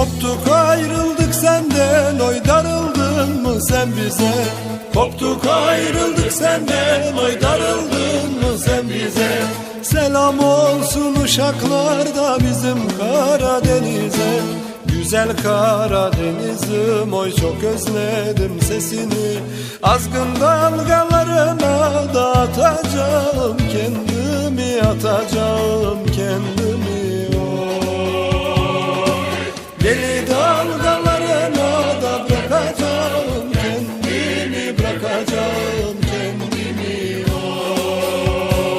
Koptuk ayrıldık senden, oy darıldın mı sen bize? Koptuk ayrıldık senden oy darıldın mı sen bize? Selam olsun uşaklarda bizim Karadeniz'e. Güzel Karadeniz'im oy çok özledim sesini. Azgın dalgalarına da atacağım kendimi atacağım.